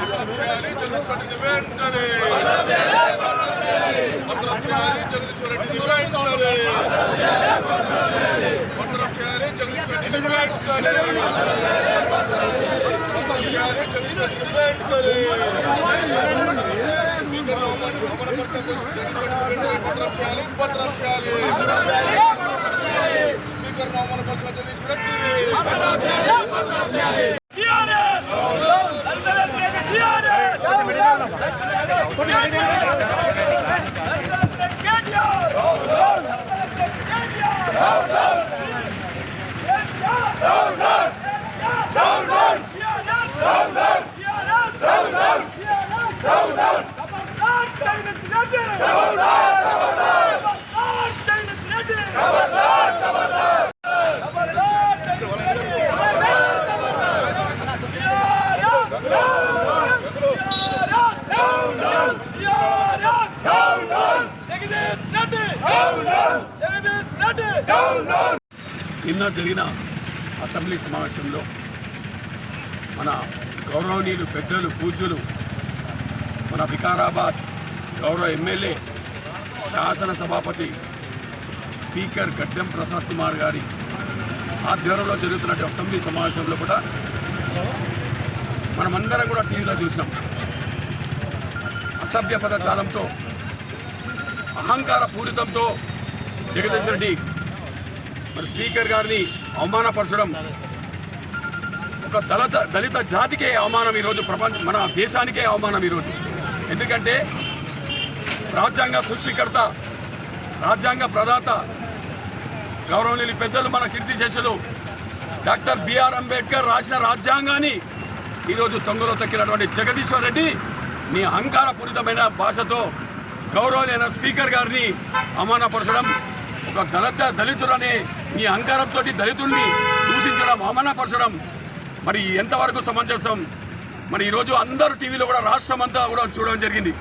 పత్రం చేయాలి జగదీశ్వరుడిని వెంటనే పత్రం చేయాలి జగదీశ్వరుడిని వెంటనే పత్రం చేయాలి జగదీశ్వరుడిని వెంటనే పత్రం చేయాలి జగదీశ్వరుడిని వెంటనే స్పీకర్ చేయాలి చేయాలి నిన్న జరిగిన అసెంబ్లీ సమావేశంలో మన గౌరవనీయులు పెద్దలు పూజలు మన వికారాబాద్ గౌరవ ఎమ్మెల్యే శాసన సభాపతి స్పీకర్ గడ్డం ప్రసాద్ కుమార్ గారి ఆధ్వర్యంలో జరుగుతున్న అసెంబ్లీ సమావేశంలో కూడా మనమందరం కూడా టీవీలో చూసినాం. అసభ్య పదజాలంతో అహంకార పూరితంతో జగదీష్ రెడ్డి మరి స్పీకర్ గారిని అవమానపరచడం ఒక దళిత దళిత జాతికే అవమానం ఈరోజు ప్రపంచ మన దేశానికే అవమానం ఈరోజు. ఎందుకంటే రాజ్యాంగ సృష్టికర్త రాజ్యాంగ ప్రదాత గౌరవనీయులు పెద్దలు మన కీర్తి చేసలు డాక్టర్ బిఆర్ అంబేద్కర్ రాసిన రాజ్యాంగాన్ని ఈరోజు తొంగలో తక్కినటువంటి జగదీశ్వర్ రెడ్డి మీ అహంకారపూరితమైన భాషతో గౌరవనీయ స్పీకర్ గారిని అవమానపరచడం ఒక దళిత దళితుడనే మీ అహంకారంతో దళితుల్ని దూషించడం అవమానపరచడం మరి ఎంతవరకు సమంజసం? మరి ఈరోజు అందరూ టీవీలో కూడా రాష్ట్రం అంతా కూడా చూడడం జరిగింది.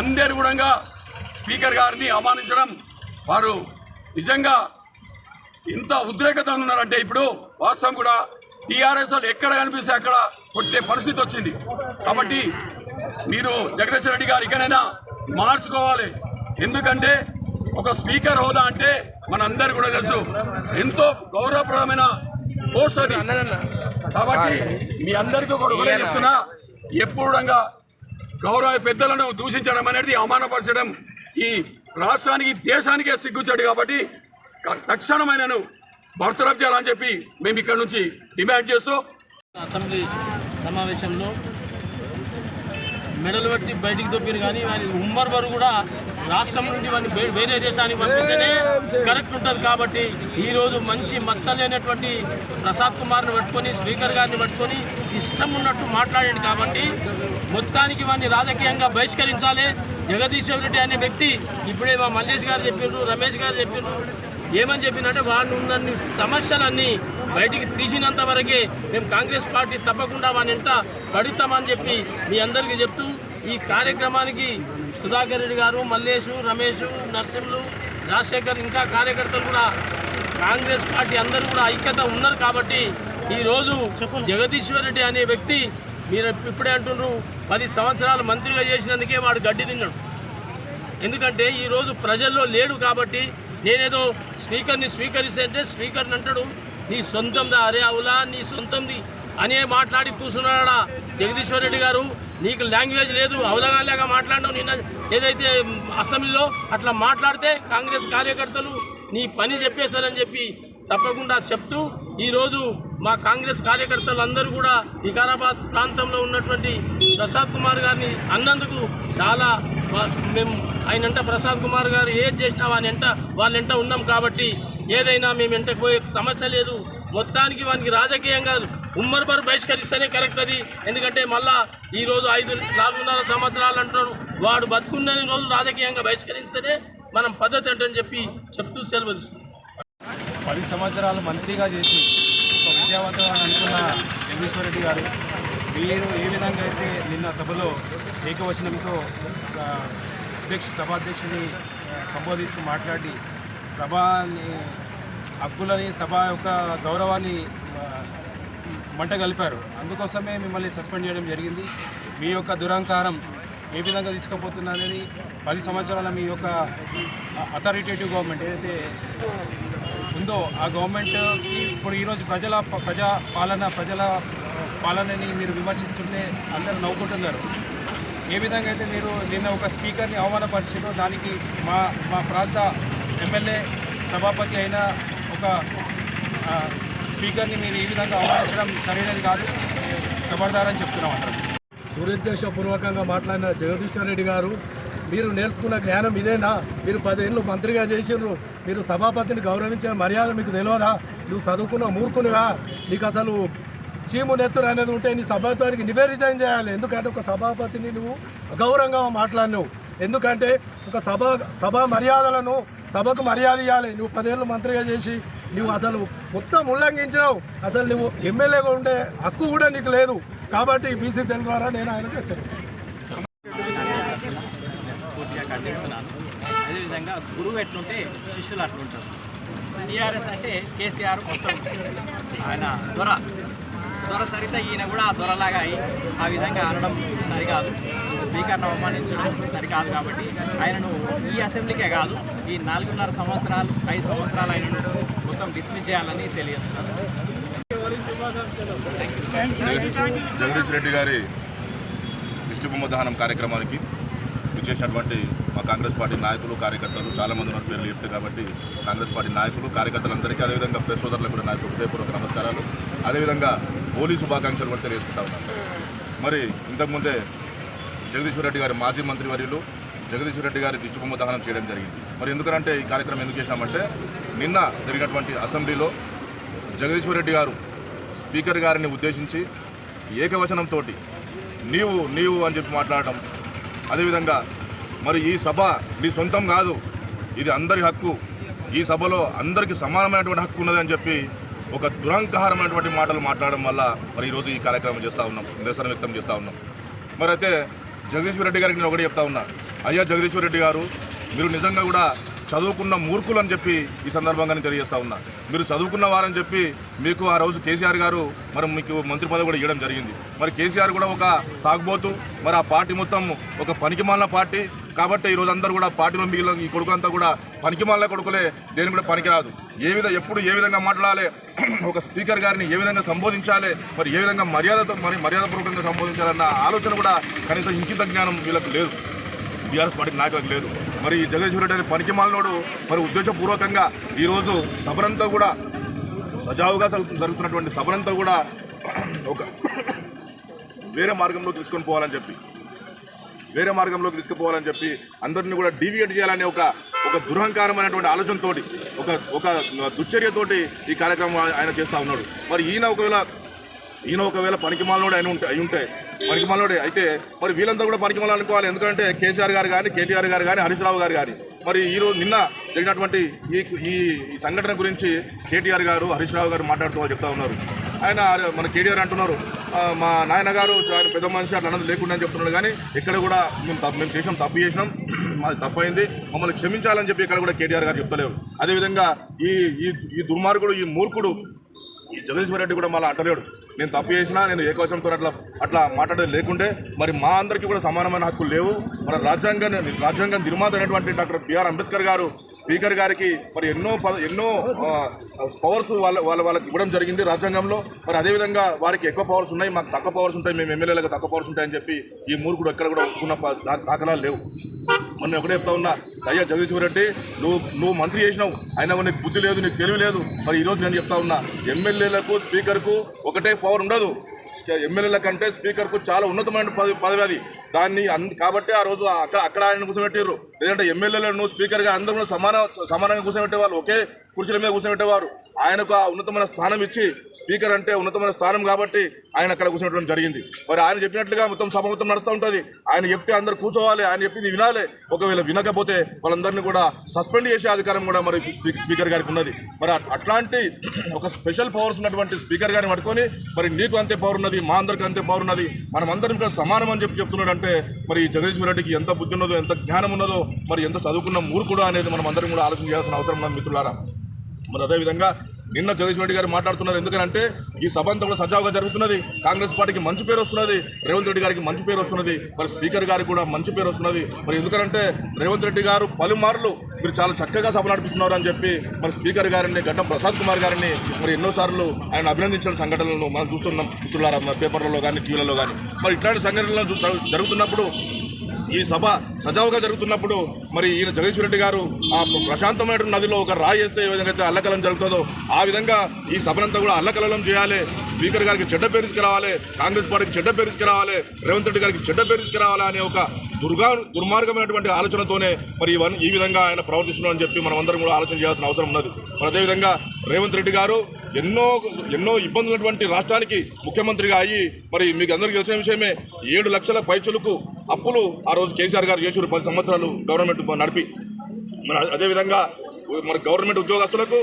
అందరు కూడా స్పీకర్ గారిని అవమానించడం వారు నిజంగా ఎంత ఉద్రేకత ఉన్నారంటే ఇప్పుడు వాస్తవం కూడా టీఆర్ఎస్ వాళ్ళు ఎక్కడ కనిపిస్తే అక్కడ కొట్టే పరిస్థితి వచ్చింది. కాబట్టి మీరు జగదీశ్వర రెడ్డి గారు ఇకనైనా మార్చుకోవాలి. ఎందుకంటే ఒక స్పీకర్ హోదా అంటే మనందరు కూడా తెలుసు. ఎంతో గౌరవప్రదమైన పోస్ట్ అది. కాబట్టి మీ అందరికీ కూడా ఒకటే చెప్తున్నా ఎప్పుడుగా గౌరవ పెద్దలను దూషించడం అనేది అవమానపరచడం ఈ రాష్ట్రానికి దేశానికే సిగ్గుచాడు కాబట్టి తక్షణమైనను బర్తరఫ్ చేయాలని చెప్పి మేము ఇక్కడ నుంచి డిమాండ్ చేస్తూ అసెంబ్లీ సమావేశంలో మెడలు పెట్టి బయటికి దొప్పిరు కానీ వారి ఉమ్మర్ బరు కూడా రాష్ట్రం నుండి వారిని వేరే దేశానికి పంపిస్తేనే కరెక్ట్ ఉంటుంది కాబట్టి ఈరోజు మంచి మచ్చలేనటువంటి ప్రసాద్ కుమార్ని పట్టుకొని స్పీకర్ గారిని పట్టుకొని ఇష్టం ఉన్నట్టు మాట్లాడాడు కాబట్టి మొత్తానికి వారిని రాజకీయంగా బహిష్కరించాలి. జగదీశ్వర్ రెడ్డి అనే వ్యక్తి ఇప్పుడే మా మల్లేష్ గారు చెప్పిండ్రు రమేష్ గారు చెప్పిండ్రు ఏమని చెప్పినంటే వాళ్ళు ఉన్న సమస్యలన్నీ బయటికి తీసినంత వరకే మేము కాంగ్రెస్ పార్టీ తప్పకుండా వాని ఇంట పడుతామని చెప్పి మీ అందరికీ చెప్తూ ఈ కార్యక్రమానికి సుధాకర్ రెడ్డి గారు మల్లేషు రమేష్ నర్సింహులు రాజశేఖర్ ఇంకా కార్యకర్తలు కూడా కాంగ్రెస్ పార్టీ అందరూ కూడా ఐక్యత ఉన్నారు కాబట్టి ఈరోజు జగదీశ్వర్ రెడ్డి అనే వ్యక్తి మీరు ఇప్పుడే అంటున్నారు పది సంవత్సరాలు మంత్రిగా చేసినందుకే వాడు గడ్డి తిన్నాడు. ఎందుకంటే ఈరోజు ప్రజల్లో లేడు కాబట్టి నేనేదో స్పీకర్ని స్వీకరిస్తే స్పీకర్ని అంటాడు నీ సొంతందా అరే అవులా నీ సొంతంది అనే మాట్లాడి కూర్చున్నాడా జగదీశ్వర్ రెడ్డి గారు. నీకు లాంగ్వేజ్ లేదు అవలగాలేగా మాట్లాడడం నిన్న ఏదైతే అసెంబ్లీలో అట్లా మాట్లాడితే కాంగ్రెస్ కార్యకర్తలు నీ పని చెప్పేశారని చెప్పి తప్పకుండా చెప్తూ ఈరోజు మా కాంగ్రెస్ కార్యకర్తలు అందరూ కూడా వికారాబాద్ ప్రాంతంలో ఉన్నటువంటి ప్రసాద్ కుమార్ గారిని అన్నందుకు చాలా మేము ఆయనంట ప్రసాద్ కుమార్ గారు ఏది చేసినా వాని ఎంట వాళ్ళ ఎంట ఉన్నాం కాబట్టి ఏదైనా మేము ఎంట పోయే సమస్య లేదు. మొత్తానికి వానికి రాజకీయంగా ఉమ్మర్బర్ బహిష్కరిస్తేనే కరెక్ట్ అది. ఎందుకంటే మళ్ళా ఈరోజు ఐదు నాలుగున్నర సంవత్సరాలు అంటున్నారు. వాడు బతుకున్న రోజు రాజకీయంగా బహిష్కరిస్తేనే మనం పద్ధతి అంటని చెప్పి చెప్తూ సెలవు తీసుకున్నాం. పది సంవత్సరాలు మంత్రిగా చేసి ఒక విద్యావంతుడు అని అనుకున్న జగదీశ్వర రెడ్డి గారు మీరు ఏ విధంగా అయితే నిన్న సభలో ఏకవచనంతో అధ్యక్ష సభాధ్యక్షుని సంబోధిస్తూ మాట్లాడి సభని హక్కులని సభ యొక్క గౌరవాన్ని మంట కలిపారు. అందుకోసమే మిమ్మల్ని సస్పెండ్ చేయడం జరిగింది. మీ యొక్క దురహంకారం ఏ విధంగా తీసుకుపోతున్నారని పది సంవత్సరాల మీ యొక్క అథారిటేటివ్ గవర్నమెంట్ ఏదైతే ఉందో ఆ గవర్నమెంట్కి ఇప్పుడు ఈరోజు ప్రజల ప్రజా పాలన ప్రజల పాలనని మీరు విమర్శిస్తుంటే అందరూ నవ్వుకుంటున్నారు. ఏ విధంగా అయితే మీరు నిన్న ఒక స్పీకర్ని అవమానపరిచారో దానికి మా మా ప్రాంత ఎమ్మెల్యే సభాపతి అయిన ఒక స్పీకర్ని మీరు ఈ విధంగా అవమానించడం సరైనది కాదు. ఖబర్దారని చెప్తున్నాం అంటారు దురుద్దేశపూర్వకంగా మాట్లాడిన జగదీశ్వర్ రెడ్డి గారు మీరు నేర్చుకున్న జ్ఞానం ఇదేనా? మీరు పదేళ్ళు మంత్రిగా చేసిండ్రు. మీరు సభాపతిని గౌరవించే మర్యాద మీకు తెలియదా? నువ్వు చదువుకున్న మూర్ఖునివా? నీకు అసలు చీము నెత్తురు అనేది ఉంటే నీ సభాత్వానికి నువ్వే రిజైన్ చేయాలి. ఎందుకంటే ఒక సభాపతిని నువ్వు అగౌరవంగా మాట్లాడినావు. ఎందుకంటే ఒక సభ సభ మర్యాదలను సభకు మర్యాద ఇవ్వాలి నువ్వు పదేళ్ళు మంత్రిగా చేసి నువ్వు అసలు మొత్తం ఉల్లంఘించినావు. అసలు నువ్వు ఎమ్మెల్యేగా ఉండే హక్కు కూడా నీకు లేదు. కాబట్టి బీసీసీఎల్ ద్వారా నేను ఆయనకు హెచ్చరిస్తాను విధంగా గురువు ఎట్లుంటే శిష్యులు అట్లుంటారు. టీఆర్ఎస్ అంటే కేసీఆర్ మొత్తం. ఆయన దొర. దొర సరిత ఈయన కూడా ఆ దొరలాగా అయి ఆ విధంగా అనడం సరికాదు. స్పీకర్ను అవమానించడం సరికాదు కాబట్టి ఆయనను ఈ అసెంబ్లీకే కాదు ఈ నాలుగున్నర సంవత్సరాలు ఐదు సంవత్సరాలు ఆయనను మొత్తం డిస్మిస్ చేయాలని తెలియజేస్తున్నాను జగదీష్ రెడ్డి గారి దిష్టిబొమ్మ దహనం కార్యక్రమానికి విచ్చేసినటువంటి మా కాంగ్రెస్ పార్టీ నాయకులు కార్యకర్తలు చాలామంది మన పేర్లు చెప్తాయి కాబట్టి కాంగ్రెస్ పార్టీ నాయకులు కార్యకర్తలందరికీ అదేవిధంగా ప్రెస్ సోదరులకు కూడా నాయకులు హృదయపూర్వక నమస్కారాలు. అదేవిధంగా హోలీ శుభాకాంక్షలు కూడా తెలియజేసుకుంటా ఉన్నాను. మరి ఇంతకుముందే జగదీశ్వర్ రెడ్డి గారి మాజీ మంత్రి వర్యులు జగదీశ్వర్ రెడ్డి గారి దిష్టిబొమ్మ దహనం చేయడం జరిగింది. మరి ఎందుకంటే ఈ కార్యక్రమం ఎందుకు చేసినామంటే నిన్న జరిగినటువంటి అసెంబ్లీలో జగదీశ్వర్ రెడ్డి గారు స్పీకర్ గారిని ఉద్దేశించి ఏకవచనంతో నీవు నీవు అని చెప్పి మాట్లాడటం అదేవిధంగా మరి ఈ సభ మీ సొంతం కాదు. ఇది అందరి హక్కు. ఈ సభలో అందరికీ సమానమైనటువంటి హక్కు ఉన్నదని చెప్పి ఒక దురంకహారమైనటువంటి మాటలు మాట్లాడడం వల్ల మరి ఈరోజు ఈ కార్యక్రమం చేస్తూ ఉన్నాం. నిరసన వ్యక్తం చేస్తూ ఉన్నాం. మరి అయితే జగదీశ్వర్ రెడ్డి గారికి నేను ఒకటి చెప్తా ఉన్నా. అయ్యా జగదీశ్వర్ రెడ్డి గారు మీరు నిజంగా కూడా చదువుకున్న మూర్ఖులు అని చెప్పి ఈ సందర్భంగా నేను తెలియజేస్తా ఉన్నా. మీరు చదువుకున్న వారని చెప్పి మీకు ఆ రోజు కేసీఆర్ గారు మరి మీకు మంత్రి పదవి కూడా ఇవ్వడం జరిగింది. మరి కేసీఆర్ కూడా ఒక తాగుబోతు మరి ఆ పార్టీ మొత్తం ఒక పనికిమాలిన పార్టీ. కాబట్టి ఈరోజు అందరూ కూడా పార్టీలో మిగిలిన ఈ కొడుకు అంతా కూడా పనికిమాలిన కొడుకులే. దేని కూడా పనికిరాదు. ఏ విధంగా ఎప్పుడు ఏ విధంగా మాట్లాడాలి? ఒక స్పీకర్ గారిని ఏ విధంగా సంబోధించాలి? మరి ఏ విధంగా మర్యాదతో మరి మర్యాదపూర్వకంగా సంబోధించాలన్న ఆలోచన కూడా కనీసం ఇంకిత జ్ఞానం వీళ్ళకు లేదు. బీఆర్ఎస్ పార్టీ నాయకులకు లేదు. మరి ఈ జగదీశ్వర రెడ్డి అనే పనికిమాలినోడు మరి ఉద్దేశపూర్వకంగా ఈరోజు సభనంతా కూడా సజావుగా జరుగుతున్నటువంటి సభనంతా కూడా ఒక వేరే మార్గంలో తీసుకొని పోవాలని చెప్పి వేరే మార్గంలోకి తీసుకుపోవాలని చెప్పి అందరినీ కూడా డీవియేట్ చేయాలనే ఒక ఒక దురహంకారమైనటువంటి ఆలోచనతోటి ఒక ఒక దుశ్చర్యతోటి ఈ కార్యక్రమం ఆయన చేస్తూ ఉన్నాడు. మరి ఈయన ఒకవేళ ఈయన ఒకవేళ పనికిమాలనోడు అయిన ఉంటే అయి ఉంటే పనికిమాలనోడే అయితే మరి వీళ్ళంతా కూడా పనికిమాల అనుకోవాలి. ఎందుకంటే కేసీఆర్ గారు కానీ కేటీఆర్ గారు కానీ హరీష్ రావు గారు కానీ మరి ఈరోజు నిన్న జరిగినటువంటి ఈ ఈ సంఘటన గురించి కేటీఆర్ గారు హరీష్ రావు గారు మాట్లాడుతూ చెప్తా ఉన్నారు. ఆయన మన కేటీఆర్ అంటున్నారు. మా నాయన గారు పెద్ద మనిషి అట్లా అన్నది లేకుండా అని చెప్తున్నాడు. కానీ ఇక్కడ కూడా మేము తప్పు మేము చేసినాం తప్పు చేసినాం. మాది తప్పు అయింది మమ్మల్ని క్షమించాలని చెప్పి ఇక్కడ కూడా కేటీఆర్ గారు చెప్తలేరు. అదేవిధంగా ఈ ఈ ఈ దుర్మార్గుడు ఈ మూర్ఖుడు ఈ జగదీశ్వర రెడ్డి కూడా మళ్ళీ అంటలేడు. నేను తప్పు చేసినా నేను ఏకవశంతో అట్లా అట్లా మాట్లాడేది లేకుంటే మరి మా అందరికీ కూడా సమానమైన హక్కులు లేవు. మన రాజ్యాంగాన్ని రాజ్యాంగం నిర్మాత అయినటువంటి డాక్టర్ బిఆర్ అంబేద్కర్ గారు స్పీకర్ గారికి మరి ఎన్నో పద- ఎన్నో పవర్స్ వాళ్ళ వాళ్ళ వాళ్ళకి ఇవ్వడం జరిగింది రాజ్యాంగంలో. మరి అదేవిధంగా వారికి ఎక్కువ పవర్స్ ఉన్నాయి మాకు తక్కువ పవర్స్ ఉంటాయి మేము ఎమ్మెల్యేలకు తక్కువ పవర్స్ ఉంటాయని చెప్పి ఈ మూర్ఖుడు ఎక్కడ కూడా ఒప్పుకున్న దా- దాఖలాలు లేవు. మొన్న ఒకటే చెప్తా ఉన్నా అయ్యా జగదీశ్వర్ రెడ్డి నువ్వు నువ్వు మంత్రి చేసినావు. అయినా నీకు బుద్ధి లేదు నీకు తెలివి లేదు. మరి ఈరోజు నేను చెప్తా ఉన్నా ఎమ్మెల్యేలకు స్పీకర్కు ఒకటే పవర్ ఉండదు. ఎమ్మెల్యేల కంటే స్పీకర్కు చాలా ఉన్నతమైన పదవి పదవి అది. దాన్ని అన్- కాబట్టి ఆ రోజు అక్కడ అక్కడ ఆయన కూర్చోబెట్టారు లేదంటే ఎమ్మెల్యేలను స్పీకర్గా అందరూ సమాన సమానంగా కూర్చోబెట్టేవాళ్ళు. ఒకే కుర్చీల మీద కూర్చోబెట్టేవారు. ఆయనకు ఆ ఉన్నతమైన స్థానం ఇచ్చి స్పీకర్ అంటే ఉన్నతమైన స్థానం కాబట్టి ఆయన అక్కడ కూర్చున్నటువంటి జరిగింది. మరి ఆయన చెప్పినట్లుగా మొత్తం సభ మొత్తం నడుస్తూ ఉంటుంది. ఆయన చెప్తే అందరు కూర్చోవాలి ఆయన చెప్పింది వినాలి. ఒకవేళ వినకపోతే వాళ్ళందరినీ కూడా సస్పెండ్ చేసే అధికారం కూడా మరి స్పీకర్ గారికి ఉన్నది. మరి అట్లాంటి ఒక స్పెషల్ పవర్స్ ఉన్నటువంటి స్పీకర్ గారిని పట్టుకొని మరి నీకు అంతే పవర్ ఉన్నది మా అందరికి అంతే పవర్ ఉన్నది అందరం ఇక్కడ సమానం అని చెప్పి చెప్తున్నాడంటే మరి జగదీశ్వర రెడ్డికి ఎంత బుద్ధి ఉన్నదో ఎంత జ్ఞానం ఉన్నదో మరి ఎంత చదువుకున్న మూర్ఖుడు అనేది మనం అందరం కూడా ఆలోచన చేయాల్సిన అవసరం ఉన్నది మిత్రులారా. మరి అదేవిధంగా నిన్న జగదీష్ రెడ్డి గారు మాట్లాడుతున్నారు. ఎందుకంటే ఈ సభ అంతా కూడా సజావుగా జరుగుతున్నది. కాంగ్రెస్ పార్టీకి మంచి పేరు వస్తున్నది. రేవంత్ రెడ్డి గారికి మంచి పేరు వస్తున్నది. మరి స్పీకర్ గారికి కూడా మంచి పేరు వస్తున్నది. మరి ఎందుకంటే రేవంత్ రెడ్డి గారు పలుమార్లు మీరు చాలా చక్కగా సభ నడిపిస్తున్నారు అని చెప్పి మరి స్పీకర్ గారిని గడ్డం ప్రసాద్ కుమార్ గారిని మరి ఎన్నోసార్లు ఆయన అభినందించిన సంఘటనలను మనం చూస్తున్నాం. మిత్రులారా పేపర్లలో కానీ టీవీలలో కానీ మరి ఇట్లాంటి సంఘటనలు చూ- జరుగుతున్నప్పుడు ఈ సభ సజావుగా జరుగుతున్నప్పుడు మరి ఈయన జగదీశ్వర రెడ్డి గారు ఆ ప్రశాంతమైన నదిలో ఒక రాయి వేస్తే ఏ విధంగా అయితే అల్లకలం జరుగుతుందో ఆ విధంగా ఈ సభనంతా కూడా అల్లకలం చేయాలి. స్పీకర్ గారికి చెడ్డ పేరు తీసుకురావాలి కాంగ్రెస్ పార్టీకి చెడ్డ పేరు తీసుకురావాలి రేవంత్ రెడ్డి గారికి చెడ్డ పేరు తీసుకురావాలి అనే ఒక దుర్గా దుర్మార్గమైనటువంటి ఆలోచనతోనే మరి ఇవన్నీ ఈ విధంగా ఆయన ప్రవర్తిస్తున్నారని చెప్పి మనం అందరం కూడా ఆలోచన చేయాల్సిన అవసరం ఉన్నది. మరి అదేవిధంగా రేవంత్ రెడ్డి గారు ఎన్నో ఎన్నో ఇబ్బందులు ఉన్నటువంటి రాష్ట్రానికి ముఖ్యమంత్రిగా అయ్యి మరి మీకు అందరికీ తెలిసిన విషయమే ఏడు లక్షల పైచులకు అప్పులు ఆ రోజు కేసీఆర్ గారు చేసారు పది సంవత్సరాలు గవర్నమెంట్ నడిపి. మరి అదేవిధంగా మరి గవర్నమెంట్ ఉద్యోగస్తులకు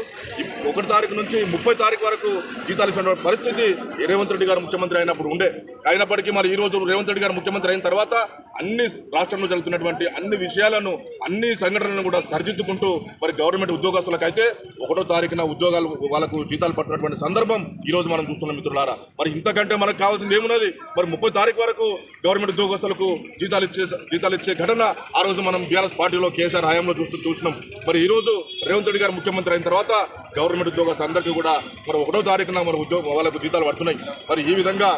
ఒకటి తారీఖు నుంచి ముప్పై తారీఖు వరకు జీతాలు ఇస్తున్న పరిస్థితి రేవంత్ రెడ్డి గారు ముఖ్యమంత్రి అయినప్పుడు ఉండే. అయినప్పటికీ మరి ఈ రోజు రేవంత్ రెడ్డి గారు ముఖ్యమంత్రి అయిన తర్వాత అన్ని రాష్ట్రంలో జరుగుతున్నటువంటి అన్ని విషయాలను అన్ని సంఘటనలను కూడా సరిదిద్దుకుంటూ మరి గవర్నమెంట్ ఉద్యోగస్తులకైతే ఒకటో తారీఖున ఉద్యోగాలు వాళ్ళకు జీతాలు పట్టినటువంటి సందర్భం ఈ రోజు మనం చూస్తున్నాం మిత్రులారా. మరి ఇంతకంటే మనకు కావాల్సింది ఏమున్నది? మరి ముప్పై తారీఖు వరకు గవర్నమెంట్ ఉద్యోగస్తులకు జీతాలు ఇచ్చే జీతాలు ఇచ్చే ఘటన ఆ రోజు మనం బీఆర్ఎస్ పార్టీలో కేసీఆర్ హయాంలో చూస్తూ చూసినాం మరి ఈ రోజు రేవంత్ రెడ్డి గారు ముఖ్యమంత్రి అయిన తర్వాత గవర్నమెంట్ ఉద్యోగస్తులందరికీ కూడా మరి ఒకటో తారీఖున మన ఉద్యోగ వాళ్ళకు జీతాలు పడుతున్నాయి. మరి ఈ విధంగా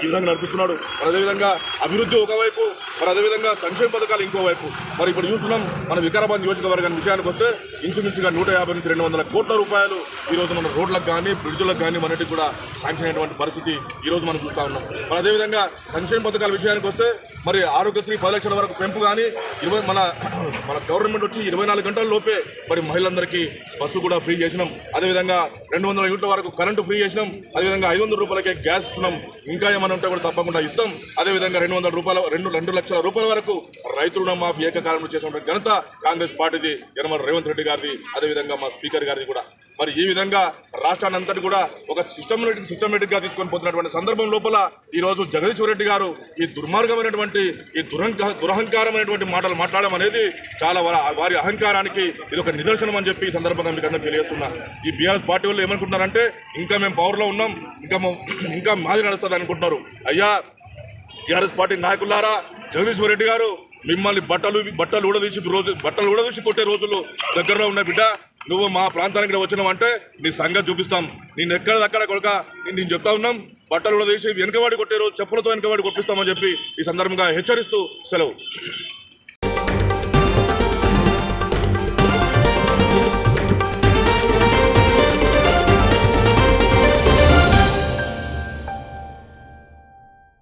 ఈ విధంగా నడిపిస్తున్నాడు. మరి అదేవిధంగా అభివృద్ధి ఒకవైపు మరి అదేవిధంగా సంక్షేమ పథకాలు ఇంకోవైపు. మరి ఇప్పుడు చూస్తున్నాం మన వికారాబాద్ నియోజకవర్గం విషయానికి వస్తే ఇంచుమించుగా నూట యాభై నుంచి రెండు వందల కోట్ల రూపాయలు ఈ రోజు మన రోడ్లకు కానీ బ్రిడ్జ్లకు కానీ మనటికి కూడా శాంక్షన్ అయినటువంటి పరిస్థితి ఈరోజు మనం చూస్తూ ఉన్నాం. మరి అదేవిధంగా సంక్షేమ పథకాల విషయానికి వస్తే మరి ఆరోగ్యశ్రీ పది లక్షల వరకు పెంపు కానీ ఇరవై మన మన గవర్నమెంట్ వచ్చి ఇరవై నాలుగు గంటల లోపే మరి మహిళలందరికీ బస్సు కూడా ఫ్రీ చేసినాం. అదేవిధంగా రెండు వందల యూనిట్ల వరకు కరెంటు ఫ్రీ చేసినాం. అదేవిధంగా ఐదు వందల రూపాయలకే గ్యాస్ ఇస్తున్నాం. ఇంకా ఏమైనా ఉంటే కూడా తప్పకుండా ఇస్తాం. అదేవిధంగా రెండు వందల రూపాయల రెండు రెండు లక్షల రూపాయల వరకు రైతు రుణమాఫీ ఏకకాలంలో చేసినటువంటి ఘనత కాంగ్రెస్ పార్టీది యనమల రేవంత్ రెడ్డి గారిది అదేవిధంగా మా స్పీకర్ గారిది కూడా. మరి ఈ విధంగా రాష్ట్రాన్ని అంతటి కూడా ఒక సిస్టమేటిక్ సిస్టమేటిక్గా తీసుకొని పోతున్నటువంటి సందర్భం లోపల ఈ రోజు జగదీశ్వర రెడ్డి గారు ఈ దుర్మార్గమైనటువంటి ఈ దురహంక దురహంకారమైనటువంటి మాటలు మాట్లాడడం అనేది చాలా వారి వారి అహంకారానికి ఇది ఒక నిదర్శనం అని చెప్పి ఈ సందర్భంగా మీకు అందరూ తెలియజేస్తున్నా. ఈ బీఆర్ఎస్ పార్టీ వాళ్ళు ఏమనుకుంటున్నారంటే ఇంకా మేము పవర్లో ఉన్నాం ఇంకా ఇంకా మాది నడుస్తుంది అనుకుంటున్నారు. అయ్యా టీఆర్ఎస్ పార్టీ నాయకులారా జగదీశ్వర రెడ్డి గారు మిమ్మల్ని బట్టలు బట్టలు ఊడదీసి రోజు బట్టలు ఊడదీసి కొట్టే రోజులు దగ్గరలో ఉన్న బిడ్డ. నువ్వు మా ప్రాంతానికి వచ్చినావంటే నీ సంగతి చూపిస్తాం. నేను ఎక్కడదక్కడ కొడుక? నేను నేను చెప్తా ఉన్నాం. బట్టలు కూడా తీసి వెనుకవాడి రోజు చెప్పులతో వెనుకవాడి కొట్టిస్తామని చెప్పి ఈ సందర్భంగా హెచ్చరిస్తూ సెలవు.